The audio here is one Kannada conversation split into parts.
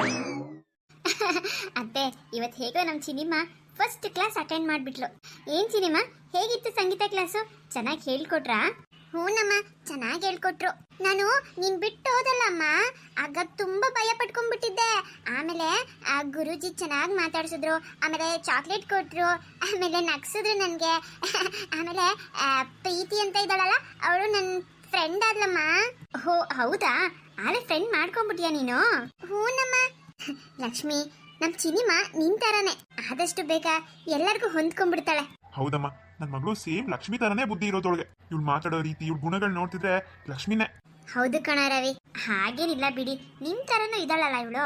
ಅತ್ತೆ ಇವತ್ತು ಹೇಗೋ ನಮ್ಮ ಸಿನಿಮಾ ಫಸ್ಟ್ ಕ್ಲಾಸ್ ಅಟೆಂಡ್ ಮಾಡ್ಬಿಟ್ಲು. ಏನ್ ಸಿನಿಮಾ ಹೇಗಿತ್ತು ಸಂಗೀತ ಕ್ಲಾಸು ಚೆನ್ನಾಗಿ ಹೇಳ್ಕೊಟ್ರಾ? ಹೂನಮ್ಮ ಚೆನ್ನಾಗಿ ಹೇಳ್ಕೊಟ್ರು. ನಾನು ನೀನ್ ಬಿಟ್ಟು ಹೋದಲ್ಲಮ್ಮ ಆಗ ತುಂಬಾ ಭಯ ಪಟ್ಕೊಂಡ್ಬಿಟ್ಟಿದ್ದೆ. ಆಮೇಲೆ ಆ ಗುರುಜಿ ಚೆನ್ನಾಗಿ ಮಾತಾಡ್ಸಿದ್ರು. ಆಮೇಲೆ ಚಾಕ್ಲೇಟ್ ಕೊಟ್ರು. ಆಮೇಲೆ ನಗ್ಸಿದ್ರು ನನಗೆ. ಆಮೇಲೆ ಪ್ರೀತಿ ಅಂತ ಇದ್ದಾಳಲ್ಲ ಅವಳು ನನ್ನ ಫ್ರೆಂಡ್ ಆದ್ಲಮ್ಮ. ಹೋ ಹೌದಾ? ಆಳೆ ಫ್ರೆಂಡ್ ಮಾಡ್ಕೊಂಡ್ಬಿಟ್ಯಾ ನೀನು? ಹೂನಮ್ಮ. ಲಕ್ಷ್ಮಿ ನಮ್ ಚಿನಿಮಾ ನಿನ್ ತರಾನೇ. ಆದಷ್ಟು ಬೇಗ ಎಲ್ಲರಿಗೂ ಹೊಂದ್ಕೊಂಡ್ಬಿಡ್ತಾಳೆ. ಹೌದಮ್ಮ ನನ್ನ ಮಗಳು ಸೇಮ್ ಲಕ್ಷ್ಮಿ ತರನೇ ಬುದ್ಧಿ ಇರೋದೊಳಗೆ ಇವ್ಳು ಮಾತಾಡೋ ರೀತಿ ಇವ್ಳ ಗುಣಗಳು ನೋಡ್ತಿದ್ರೆ ಲಕ್ಷ್ಮಿನೇ. ಹೌದು ಕಣ ರವಿ. ಹಾಗೇನಿಲ್ಲ ಬಿಡಿ ನಿನ್ ತರನು ಇದಳಲ್ಲ ಇವಳು?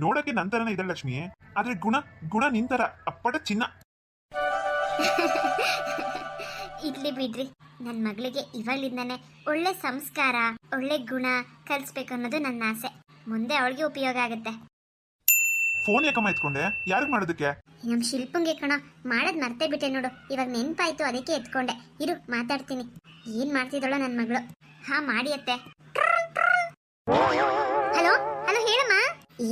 ನೋಡಕ್ಕೆ ನನ್ ತರನೇ ಇದಳ ಲಕ್ಷ್ಮಿ. ಆದ್ರೆ ಗುಣ ಗುಣ ನಿನ್ ತರ ಅಪ್ಪಟ ಚಿನ್ನ. ಇಡ್ಲಿ ಬಿಡ್ರಿ. ನನ್ನ ಮಗಳಿಗೆ ಇವಳಿಂದನೆ ಒಳ್ಳೆ ಸಂಸ್ಕಾರ ಒಳ್ಳೆ ಗುಣ ಕಲಿಸ್ಬೇಕು ಅನ್ನೋದು ನನ್ನ ಆಸೆ. ಮುಂದೆ ಅವಳಿಗೆ ಉಪಯೋಗ ಆಗುತ್ತೆ. ಫೋನ್ ಯಾಕಮ್ಮ ಎತ್ಕೊಂಡೆ? ಯಾರಿಗೆ ಮಾಡೋದಕ್ಕೆ? ನಮ್ ಶಿಲ್ಪಂಗೆ ಕಣ ಮಾಡದ್ ಮರ್ತೇ ಬಿಟ್ಟೆ ನೋಡು. ಇವಾಗ ನೆನ್ಪಾಯ್ತು ಅದಕ್ಕೆ ಎತ್ಕೊಂಡೆ. ಇರು ಮಾತಾಡ್ತೀನಿ. ಏನ್ ಮಾಡ್ತಿದ್ದಾಳೋ ನನ್ ಮಗಳು. ಹಾ ಮಾಡಿ ಅತ್ತೆ. ಹಲೋ ಹಲೋ ಹೇಳಮ್ಮ.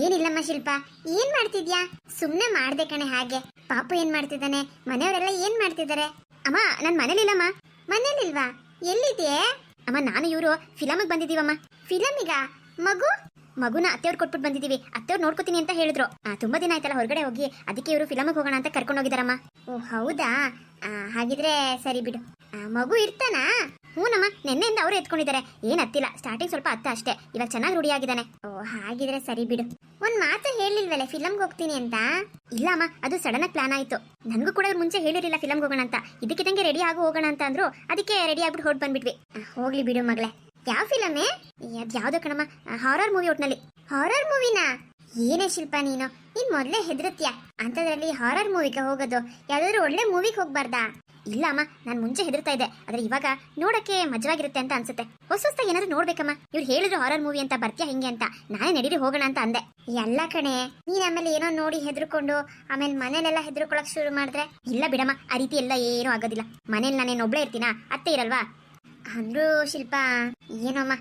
ಏನಿಲ್ಲಮ್ಮ ಶಿಲ್ಪ ಏನ್ ಮಾಡ್ತಿದ್ಯಾ? ಸುಮ್ನೆ ಮಾಡ್ದೆ ಕಣೆ ಹಾಗೆ. ಪಾಪು ಏನ್ ಮಾಡ್ತಿದ್ದಾನೆ? ಮನೆಯವರೆಲ್ಲ ಏನ್ ಮಾಡ್ತಿದ್ದಾರೆ? ಅಮ್ಮ ನನ್ ಮನೇಲಿಲ್ಲಮ್ಮ. ಮನೇಲಿಲ್ವಾ? ಎಲ್ಲಿದ್ಯೆ? ಅಮ್ಮ, ನಾನು ಇವರು ಫಿಲಮಿಗೆ ಬಂದಿದ್ದೀವಮ್ಮ. ಫಿಲಮಿಗ? ಮಗು? ಮಗುನ ಅತ್ತೆಯವ್ರು ಕೊಟ್ಬಿಟ್ಟು ಬಂದಿದ್ದೀವಿ. ಅತ್ತೆಯವ್ರು ನೋಡ್ಕೋತೀನಿ ಅಂತ ಹೇಳಿದ್ರು. ತುಂಬಾ ದಿನ ಆಯ್ತಲ್ಲ ಹೊರಗಡೆ ಹೋಗಿ. ಅದಕ್ಕೆ ಇವರು ಫಿಲಮಿಗೆ ಹೋಗೋಣ ಅಂತ ಕರ್ಕೊಂಡು ಹೋಗಿದಾರಮ್ಮ. ಓ, ಹೌದಾ? ಹಾಗಿದ್ರೆ ಸರಿ ಬಿಡು. ಮಗು ಇರ್ತಾನಾ? ಹ್ಞೂನಮ್ಮ ನಿನ್ನೆಯಿಂದ ಅವರು ಎತ್ಕೊಂಡಿದ್ದಾರೆ. ಏನು ಹತ್ತಿಲ್ಲ ಸ್ಟಾರ್ಟಿಂಗ್ ಸ್ವಲ್ಪ ಹತ್ತ ಅಷ್ಟೇ. ಇವಾಗ ಚೆನ್ನಾಗಿ ರೂಢಿಯಾಗಿದ್ದಾನೆ. ಓ, ಹಾಗಿದ್ರೆ ಸರಿ ಬಿಡು. ಒಂದು ಮಾತು ಹೇಳಿಲ್ವಲ್ಲ ಫಿಲಮ್ಗೆ ಹೋಗ್ತೀನಿ ಅಂತ? ಇಲ್ಲಮ್ಮ, ಅದು ಸಡನ್ ಆಗಿ ಪ್ಲಾನ್ ಆಯ್ತು. ನನಗೂ ಕೂಡ ಮುಂಚೆ ಹೇಳಿರಲಿಲ್ಲ ಫಿಲಮ್ಗೆ ಹೋಗೋಣ ಅಂತ. ಇದಕ್ಕಿದಂಗೆ ರೆಡಿ ಆಗಿ ಹೋಗೋಣ ಅಂತ ಅಂದ್ರು, ಅದಕ್ಕೆ ರೆಡಿ ಆಗ್ಬಿಟ್ಟು ಹೊರಟು ಬಂದ್ಬಿಟ್ವಿ. ಹೋಗ್ಲಿ ಬಿಡು ಮಗಳೇ. ಯಾವ ಫಿಲಮೇ ಅದು ಯಾವುದೋ ಕಣಮ್ಮ ಹಾರರ್ ಮೂವಿ ಒಟ್ನಲ್ಲಿ. ಹಾರರ್ ಮೂವಿನಾ ಏನೇ ಶಿಲ್ಪ ನೀನು? ನೀನ್ ಮೊದಲೇ ಹೆದರತ್ಯಾ? ಅಂತದ್ರಲ್ಲಿ ಹಾರರ್ ಮೂವಿಗೆ ಹೋಗೋದು. ಯಾವ್ದಾದ್ರು ಒಳ್ಳೆ ಮೂವಿಗೆ ಹೋಗ್ಬಾರ್ದಾ? ಇಲ್ಲ ಅಮ್ಮ, ನಾನು ಮುಂಚೆ ಹೆದರ್ತಾ ಇದ್ದೆ. ಆದ್ರೆ ಇವಾಗ ನೋಡಕ್ಕೆ ಮಜವಾಗಿರುತ್ತೆ ಅಂತ ಅನ್ಸುತ್ತೆ. ಹೊಸ ಹೊಸದಾಗಿ ಏನಾದ್ರು ನೋಡ್ಬೇಕಮ್ಮ. ಇವ್ರು ಹೇಳಿದ್ರು ಹಾರರ್ ಮೂವಿ ಅಂತ ಬರ್ತೀಯಾ ಹಿಂಗೆ ಅಂತ. ನಾನೇ ನಡೀರಿ ಹೋಗೋಣ ಅಂತ ಅಂದೆ. ಎಲ್ಲ ಕಣೆ, ನೀನ್ ಆಮೇಲೆ ಏನೋ ನೋಡಿ ಹೆದರ್ಕೊಂಡು ಆಮೇಲೆ ಮನೇಲೆಲ್ಲ ಹೆದರ್ಕೊಳಕ್ ಶುರು ಮಾಡಿದ್ರೆ? ಇಲ್ಲ ಬಿಡಮ್ಮ, ಆ ರೀತಿ ಎಲ್ಲ ಏನೂ ಆಗೋದಿಲ್ಲ. ಮನೇಲಿ ನಾನೇನು ಒಬ್ಳೇ ಇರ್ತೀನಾ? ಅತ್ತೆ ಇರಲ್ವಾ? ಅಂದ್ರೂ ಶಿಲ್ಪ ಏನೋಮ್ಮ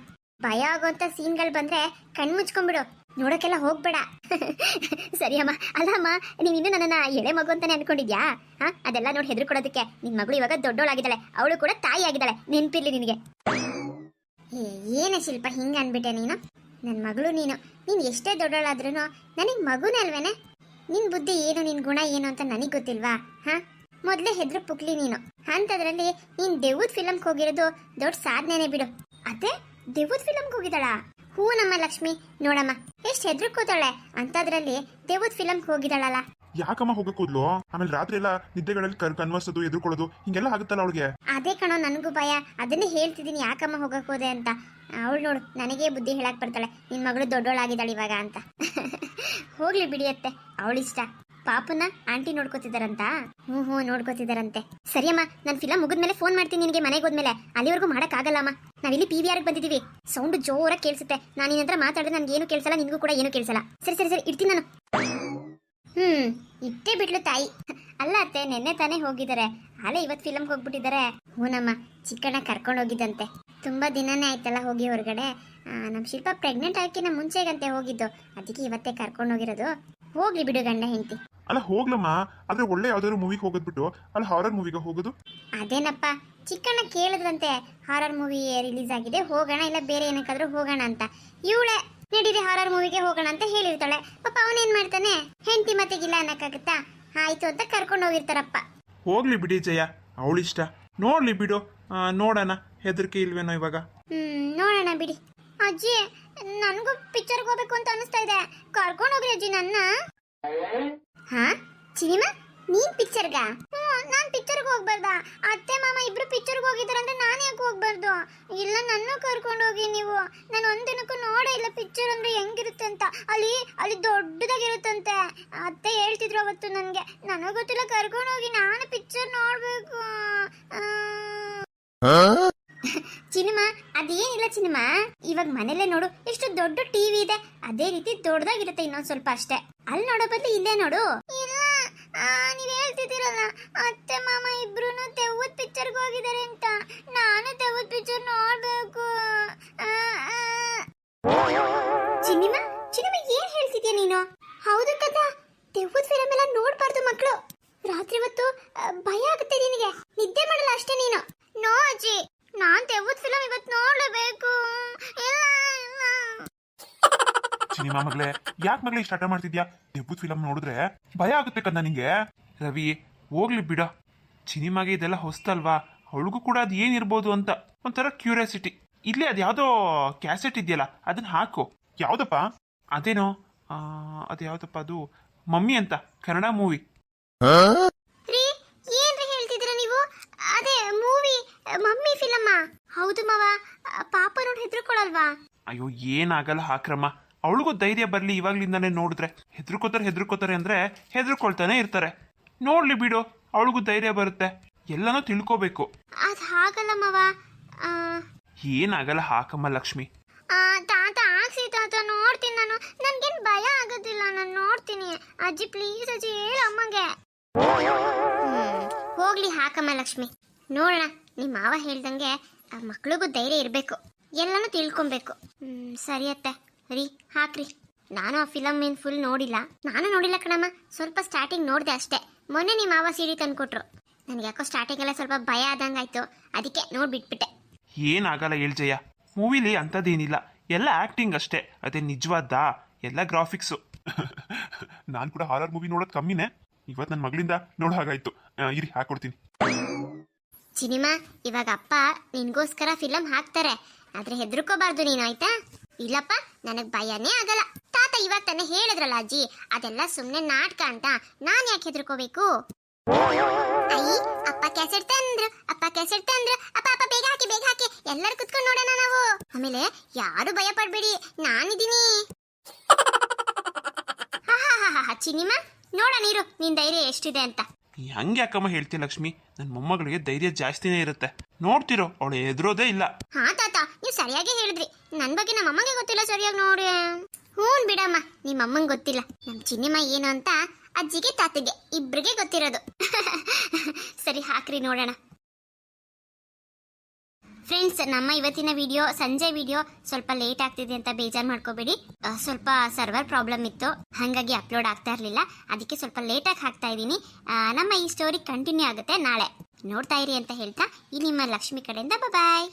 ಭಯ ಆಗೋಂತ ಸೀನ್ಗಳು ಬಂದ್ರೆ ಕಣ್ ಮುಚ್ಕೊಂಡ್ಬಿಡು ನೋಡಕ್ಕೆಲ್ಲ ಹೋಗ್ಬೇಡ. ಸರಿ ಅಮ್ಮ ಅಲ್ಲ ಅಮ್ಮ ನೀನ್ ನನ್ನನ್ನು ನನ್ನನ್ನ ಎಳೆ ಮಗು ಅಂತಾನೆ ಅನ್ಕೊಂಡಿದ್ಯಾ? ಹಾ ಅದೆಲ್ಲ ನೋಡಿ ಹೆದರ್ಕೊಡೋದಕ್ಕೆ ನಿನ್ ಮಗಳು ಇವಾಗ ದೊಡ್ಡೋಳಾಗಿದ್ದಾಳೆ. ಅವಳು ಕೂಡ ತಾಯಿ ಆಗಿದ್ದಾಳೆ ನೆನ್ಪಿರ್ಲಿ ನಿನಗೆ. ಏನೇ ಶಿಲ್ಪ, ಹಿಂಗೆ ಅನ್ಬಿಟ್ಟೆ ನೀನು? ನನ್ನ ಮಗಳು ನೀನು. ನೀನ್ ಎಷ್ಟೇ ದೊಡ್ಡೋಳಾದ್ರೂ ನನಗೆ ಮಗುನೇ ಅಲ್ವೇನೆ? ನಿನ್ ಬುದ್ಧಿ ಏನು, ನಿನ್ ಗುಣ ಏನು ಅಂತ ನನಗೆ ಗೊತ್ತಿಲ್ವಾ? ಹಾ? ಮೊದ್ಲೇ ಹೆದ್ರು ಪುಕ್ಲಿ ನೀನು. ಅಂತದ್ರಲ್ಲಿ ನೀನ್ ದೇವುದ್ ಫಿಲಮ್ಗೆ ಹೋಗಿರೋದು ದೊಡ್ಡ ಸಾಧನೆನೇ ಬಿಡು. ಅದೇ ದೆವ್ವದ್ ಫಿಲಮ್ಗೆ ಹೋಗಿದ್ದಾಳಾ? ಹೂ ನಮ್ಮ ಲಕ್ಷ್ಮಿ ನೋಡಮ್ಮ. ಎಷ್ಟು ಕೂತಾಳೆ ಅಂತದ್ರಲ್ಲಿ ದೇವದ್ ಫಿಲಮ್ಗೆ ಹೋಗಿದಾಳಲ್ಲ ಯಾಕಮ್ಮ ಹೋಗಕ್ ಕೂದ್ಲು ಆಮೇಲೆ ರಾತ್ರಿ ಎಲ್ಲ ನಿದ್ದೆಗಳಲ್ಲಿ ಕರ್ ಕನ್ವರ್ಸೋದು ಎದುರ್ಕೊಳ್ಳೋದು ಹಿಂಗೆಲ್ಲ ಆಗುತ್ತಲ್ಲ ಅವಳಿಗೆ? ಅದೇ ಕಣೋ ನನಗೂ ಭಯ. ಅದನ್ನೇ ಹೇಳ್ತಿದ್ದೀನಿ ಯಾಕಮ್ಮ ಹೋಗಕ್ ಹೋದೆ ಅಂತ. ಅವಳು ನೋಡು ನನಗೆ ಬುದ್ಧಿ ಹೇಳಕ್ ಬರ್ತಾಳೆ. ನಿನ್ ಮಗಳು ದೊಡ್ಡೋಳಾಗಿದ್ದಾಳೆ ಇವಾಗ ಅಂತ. ಹೋಗ್ಲಿ ಬಿಡಿಯತ್ತೆ ಅವಳಿಷ್ಟ. ಪಾಪನ ಆಂಟಿ ನೋಡ್ಕೋತಿದಾರಂತ? ಹ್ಞೂ ಹ್ಞೂ ನೋಡ್ಕೋತಿದಾರಂತೆ. ಸರಿಯಮ್ಮ, ನಾನು ಫಿಲಮ್ ಮುಗಿದ್ಮೇಲೆ ಫೋನ್ ಮಾಡ್ತೀನಿ ನಿನಗೆ ಮನೆಗೆ ಹೋದ್ಮೇಲೆ. ಅಲ್ಲಿವರೆಗೂ ಆಗಲ್ಲಮ್ಮ ನಾವಿಲ್ಲಿ ಪಿ ವಿ ಆರ್ಗೆ ಬಂದಿದ್ದೀವಿ ಸೌಂಡ್ ಜೋರಾಗಿ ಕೇಳಿಸುತ್ತೆ. ನಾನು ನಿನ್ನ ಹತ್ರ ಮಾತಾಡಿದ್ರೆ ನನಗೆ ಏನು ಕೇಳಿಸಲ್ಲ, ನಿನಗೂ ಕೂಡ ಏನು ಕೇಳಿಸಲ್ಲ. ಸರಿ ಸರಿ ಸರಿ, ಇಡ್ತೀನಿ ನಾನು. ಹ್ಮ್, ಇಟ್ಟೇ ಬಿಟ್ಲು ತಾಯಿ. ಅಲ್ಲ ಅತ್ತೆ, ನೆನ್ನೆ ತಾನೇ ಹೋಗಿದ್ದಾರೆ ಅಲ್ಲೇ ಇವತ್ತು ಫಿಲಮ್ಗೆ ಹೋಗ್ಬಿಟ್ಟಿದ್ದಾರೆ ಹೂನಮ್ಮ, ಚಿಕ್ಕಣ್ಣ ಕರ್ಕೊಂಡು ಹೋಗಿದ್ದಂತೆ. ತುಂಬಾ ದಿನನೇ ಆಯ್ತಲ್ಲ ಹೋಗಿ ಹೊರಗಡೆ. ನಮ್ಮ ಶಿಲ್ಪ ಪ್ರೆಗ್ನೆಂಟ್ ಆಗಿನ ಮುಂಚೆಗಂತೆ ಹೋಗಿದ್ದು. ಅದಕ್ಕೆ ಇವತ್ತೇ ಕರ್ಕೊಂಡು ಹೋಗಿರೋದು. ಹೋಗ್ಲಿ ಬಿಡು ಗಂಡ ಹೆಂಡತಿ. ಅಲ್ಲ ಹೋಗ್ಲಮ್ಮ. ಆದ್ರೆ ಒಳ್ಳೆ ಯಾವ್ದಾದ್ರು ಮೂವಿಗೆ ಹೋಗೋದ್ಬಿಟ್ಟು. ಅಲ್ಲಿ ಹಾರರ್ ಮೂವಿಗೆ ಹೋಗೋದು? ಅದೇನಪ್ಪ ಚಿಕ್ಕಣ್ಣ ಕೇಳಿದ್ರಂತೆ ಹಾರರ್ ಮೂವಿ ರಿಲೀಸ್ ಆಗಿದೆ ಹೋಗೋಣ ಇಲ್ಲ ಬೇರೆ ಏನಕ್ಕಾದ್ರೂ ಹೋಗೋಣ ಅಂತ. ಇವಳೆ ನಡೀರಿ ಹಾರರ್ ಮೂವಿಗೆ ಹೋಗೋಣ ಅಂತ ಹೇಳಿರ್ತಾಳೆ. ಪಾಪ ಅವನೇನ್ ಮಾಡ್ತಾನೆ? ಹೆಂಡತಿ ಮತ್ತೆಗಿಲ್ಲ ಅನ್ನಕ್ಕಾಗತ್ತಾ? ಆಯ್ತು ಅಂತ ಕರ್ಕೊಂಡು ಹೋಗಿರ್ತಾರಪ್ಪ. ಹೋಗ್ಲಿ ಬಿಡಿ ಜಯ ಅವಳಿಷ್ಟ. ನೋಡ್ಲಿ ಬಿಡು. ಆ, ನೋಡೋಣ ಹೆದರಿಕೆ ಇಲ್ವೇನೋ ಇವಾಗ? ಹ್ಮ್ ನೋಡೋಣ ಬಿಡಿ. ಅಜ್ಜಿ ನನಗೂ ಪಿಕ್ಚರ್ಗೆ ಹೋಗ್ಬೇಕು ಅಂತ ಅನಿಸ್ತಾ ಇದೆ. ಕರ್ಕೊಂಡು ಹೋಗ್ರಿ ಅಜ್ಜಿ ನನ್ನ. ಹಾ? ಸಿನಿಮಾ ನೀನ್ ಪಿಕ್ಚರ್ಗ ನಾನ್ ಪಿಕ್ಚರ್ಗೆ ಹೋಗ್ಬಾರ್ದ? ಅತ್ತೆ ಮಾಮ ಇಬ್ರು ಪಿಕ್ಚರ್ಗೆ ಹೋಗಿದಾರಂದ್ರೆ ನಾನು ಯಾಕೆ ಹೋಗ್ಬಾರ್ದು? ಇಲ್ಲ ನನ್ನ ಕರ್ಕೊಂಡು ಹೋಗಿ ನೀವು. ನಾನು ಒಂದಿನಕ್ಕೂ ನೋಡೇ ಇಲ್ಲ ಪಿಕ್ಚರ್ ಅಂದ್ರೆ ಹೆಂಗಿರುತ್ತೆ ಅಂತ. ಅಲ್ಲಿ ಅಲ್ಲಿ ದೊಡ್ಡದಾಗಿರುತ್ತಂತೆ. ಅತ್ತೆ ಹೇಳ್ತಿದ್ರು ಅವತ್ತು ನನಗೆ. ನನಗೆ ಗೊತ್ತಿಲ್ಲ ಕರ್ಕೊಂಡು ಹೋಗಿ ನಾನು ಪಿಕ್ಚರ್ ನೋಡ್ಬೇಕು. ಸಿನಿಮಾ ಅದೇನಿಲ್ಲ ಚಿನ್ನಮ್ಮ ಇವಾಗ ಮನೇಲೆ ನೋಡು, ಎಷ್ಟು ದೊಡ್ಡ ಟಿವಿ ಇದೆ. ಅದೇ ರೀತಿ ದೊಡ್ಡದಾಗಿರುತ್ತೆ ಇನ್ನೊಂದ್ ಸ್ವಲ್ಪ ಅಷ್ಟೇ. ಅಲ್ಲಿ ನೋಡೋ ಬದಲು ಇಲ್ಲೇ ನೋಡು. ಇಲ್ಲ ನೀವ್ ಹೇಳ್ತಿದ್ದೀರಲ್ಲ, ಅತ್ತೆ, ಮಾಮ ಇಬ್ರು ತೆವ್ವದ್ ಪಿಕ್ಚರ್ ಹೋಗಿದ್ದಾರೆ ಅಂತ. ನಾನು ತೆವ್ವದ್ ಪಿಕ್ಚರ್ ನೋಡ್ಬೇಕು. ಸಿನಿಮಾ ಸಿನಿಮಾ ಏನ್ ಹೇಳ್ತಿದ್ಯ ನೀನು? ಹೌದು ಕದ ತೆವ್ವದ್ ಫಿಲಮ್ ಎಲ್ಲ ನೋಡ್ಬಾರ್ದು ಮಕ್ಕಳು ರಾತ್ರಿ ಹೊತ್ತು ಭಯ ಆಗುತ್ತೆ ನಿನಗೆ. ನಿದ್ದೆ ಮಾಡಲ್ಲ ಅಷ್ಟೇ ನೀನು. ನೋ ಅಜ್ಜಿ. ನಾನ್ ತೆವತ್ ಫಿಲಂ ಇವತ್ ನೋಡಬೇಕು. ಸಿನಿಮಾ ಮಗಳೇ ಯಾಕೆ ಮಗಳೇ ಇಷ್ಟ ಹಠ ಮಾಡ್ತಿದ್ಯಾ? ದೆಬ್ಬುದ್ ಫಿಲಂ ನೋಡಿದ್ರೆ ಭಯ ಆಗುತ್ತೆ ಕದ ನಿಂಗೆ. ರವಿ ಹೋಗ್ಲಿ ಬಿಡ. ಸಿನಿಮಾಗೆ ಇದೆಲ್ಲ ಹೊಸ್ತಲ್ವಾ? ಅವಳಿಗೂ ಕೂಡ ಅದು ಏನಿರ್ಬೋದು ಅಂತ ಒಂಥರ ಕ್ಯೂರಿಯಾಸಿಟಿ ಇಲ್ಲೇ ಅದು ಯಾವುದೋ ಕ್ಯಾಸೆಟ್ ಇದೆಯಲ್ಲ ಅದನ್ನ ಹಾಕು. ಯಾವುದಪ್ಪ? ಅದೇನೋ ಅದು ಯಾವುದಪ್ಪ ಅದು? ಮಮ್ಮಿ ಅಂತ ಕನ್ನಡ ಮೂವಿ ಹೌದು ಮಾವ. ಪಾಪ ನೋಡಿ ಹೆದರ್ಕೊಳಲ್ವಾ? ಅಯ್ಯೋ ಏನಾಗಲ್ಲ ಹಾಕ್ರಮ್ಮ ಅವಳಿಗೂ ಧೈರ್ಯ ಬರ್ಲಿ ಇವಾಗ್ಲಿಂದಾನೇ ನೋಡಿದ್ರೆ. ಹೆದರ್ಕೋತಾರೆ ಹೆದರ್ಕೋತಾರೆ ಅಂದ್ರೆ ಹೆದರ್ಕೊಳ್ತಾನೆ ಇರ್ತಾರೆ. ನೋಡ್ಲಿ ಬಿಡು ಅವಳಿಗೂ ಧೈರ್ಯ ಬರುತ್ತೆ. ಎಲ್ಲನೂ ತಿಳ್ಕೋಬೇಕು. ಅದ್ ಹಾಗಲ್ಲ ಮಾವ. ಆ, ಏನಾಗಲ್ಲ ಹಾಕಮ್ಮ ಲಕ್ಷ್ಮಿ. ಆ, ತಾತ ಆಗ್ಸಿ ತಾತ ನೋಡ್ತೀನಿ ನಾನು. ನನ್ಗೇನ್ ಭಯ ಆಗೋದಿಲ್ಲ ನಾನು ನೋಡ್ತೀನಿ. ಅಜ್ಜಿ ಪ್ಲೀಸ್ ಅಜ್ಜಿ ಹೇಳು ಅಮ್ಮಗೆ. ಹೋಗ್ಲಿ ಹಾಕಮ್ಮ ಲಕ್ಷ್ಮಿ. ನೋಡೋಣ ನಿಮ್ಮ ಮಾವ ಹೇಳ್ದಂಗೆ ಆ ಮಕ್ಳಿಗೂ ಧೈರ್ಯ ಇರಬೇಕು. ಎಲ್ಲನೂ ತಿಳ್ಕೊಬೇಕು. ಹ್ಮ್ ಸರಿ ಅತ್ತೆ. ರೀ ಹಾಕ್ರಿ. ನಾನು ಆ ಫಿಲಮ್ ಏನು ಫುಲ್ ನೋಡಿಲ್ಲ. ನಾನು ನೋಡಿಲ್ಲ ಕಣಮ್ಮ. ಸ್ವಲ್ಪ ಸ್ಟಾರ್ಟಿಂಗ್ ನೋಡಿದೆ ಅಷ್ಟೇ. ಮೊನ್ನೆ ನಿಮ್ಮ ಮಾವ ಸೀರೆ ತಂದ್ಕೊಟ್ರು ನನಗೆ ಯಾಕೋ ಸ್ಟಾರ್ಟಿಂಗ್ ಎಲ್ಲ ಸ್ವಲ್ಪ ಭಯ ಆದಂಗಾಯ್ತು ಅದಕ್ಕೆ ನೋಡ್ಬಿಟ್ಬಿಟ್ಟೆ ಏನಾಗಲ್ಲ ಹೇಳ್ಜಯ್ಯ. ಮೂವಿಲಿ ಅಂಥದ್ದೇನಿಲ್ಲ. ಎಲ್ಲ ಆಕ್ಟಿಂಗ್ ಅಷ್ಟೇ. ಅದೇ ನಿಜವಾದ್ದಾ ಎಲ್ಲ ಗ್ರಾಫಿಕ್ಸು ನಾನು ಕೂಡ ಹಾರರ್ ಮೂವಿ ನೋಡೋದು ಕಮ್ಮಿನೇ. ಇವತ್ತು ನನ್ನ ಮಗಳಿಂದ ನೋಡೋ ಹಾಗಾಯ್ತು. ಇರಿ ಹಾಕೊಡ್ತೀನಿ. ಸಿನಿಮಾ ಇವಾಗ ಅಪ್ಪ ನಿನ್ಗೋಸ್ಕರ ಫಿಲಂ ಹಾಕ್ತಾರೆ. ಆದ್ರೆ ಹೆದ್ರಕೋಬಾರ್ದು ನೀನು, ಆಯ್ತಾ? ಇಲ್ಲಪ್ಪ, ನನಗ್ ಭಯನೇ ಆಗಲ್ಲ. ತಾತ ಇವಾಗ ತಾನೆ ಹೇಳಿದ್ರಲ್ಲ ಅಜ್ಜಿ, ಅದೆಲ್ಲ ಸುಮ್ನೆ ನಾಟಕ ಅಂತ. ನಾನ್ ಯಾಕೆ ಹೆದ್ರಕೋಬೇಕು? ಅಯ್ಯ, ಅಪ್ಪ ಕ್ಯಾಸೆಟ್ ತಂದ್ರು, ಅಪ್ಪ ಕ್ಯಾಸೆಟ್ ತಂದ್ರು. ಅಪ್ಪ ಅಪ್ಪ, ಬೇಗ ಹಾಕಿ ಬೇಗ ಹಾಕಿ. ಎಲ್ಲರೂ ಕುತ್ಕೊಂಡು ನೋಡೋಣ ನಾವು. ಆಮೇಲೆ ಯಾರು ಭಯ ಪಡ್ಬೇಡಿ, ನಾನಿದ್ದೀನಿ. ಚಿನಿಮಾ ನೋಡ ನೀರು ನಿನ್ ಧೈರ್ಯ ಎಷ್ಟಿದೆ ಅಂತ. ಹಂಗೆ ಯಾಕಮ್ಮ ಹೇಳ್ತೀನಿ ಲಕ್ಷ್ಮಿ? ನನ್ನ ಮೊಮ್ಮಗಳಿಗೆ ಧೈರ್ಯ ಜಾಸ್ತಿನೇ ಇರುತ್ತೆ. ನೋಡ್ತಿರೋ, ಅವಳು ಎದುರೋದೇ ಇಲ್ಲ. ಹಾ, ತಾತ, ನೀವು ಸರಿಯಾಗಿ ಹೇಳಿದ್ರಿ. ನನ್ನ ಬಗ್ಗೆ ನಮ್ಮ ಅಮ್ಮಂಗೆ ಗೊತ್ತಿಲ್ಲ ಸರಿಯಾಗಿ ನೋಡಿ. ಹ್ಞೂ ಬಿಡಮ್ಮ ನಿಮ್ಮ ಅಮ್ಮಂಗೆ ಗೊತ್ತಿಲ್ಲ. ನಮ್ ಚಿನ್ನಿಮ್ಮ ಏನು ಅಂತ ಅಜ್ಜಿಗೆ, ತಾತಗೆ ಇಬ್ಬರಿಗೆ ಗೊತ್ತಿರೋದು. ಸರಿ, ಹಾಕ್ರಿ ನೋಡೋಣ. ಫ್ರೆಂಡ್ಸ್ ನಮ್ಮ ಇವತ್ತಿನ ವಿಡಿಯೋ ಸಂಜೆ ವಿಡಿಯೋ ಸ್ವಲ್ಪ ಲೇಟ್ ಆಗ್ತಿದೆ ಅಂತ ಬೇಜಾರು ಮಾಡ್ಕೋಬೇಡಿ. ಸ್ವಲ್ಪ ಸರ್ವರ್ ಪ್ರಾಬ್ಲಮ್ ಇತ್ತು. ಹಾಗಾಗಿ ಅಪ್ಲೋಡ್ ಆಗ್ತಾ ಇರಲಿಲ್ಲ. ಅದಕ್ಕೆ ಸ್ವಲ್ಪ ಲೇಟಾಗಿ ಹಾಕ್ತಾ ಇದ್ದೀನಿ. ನಮ್ಮ ಈ ಸ್ಟೋರಿ ಕಂಟಿನ್ಯೂ ಆಗುತ್ತೆ ನಾಳೆ. ನೋಡ್ತಾ ಇರಿ ಅಂತ ಹೇಳ್ತಾ, ಈ ನಿಮ್ಮ ಲಕ್ಷ್ಮಿ ಕಡೆಯಿಂದ ಬಾಯ್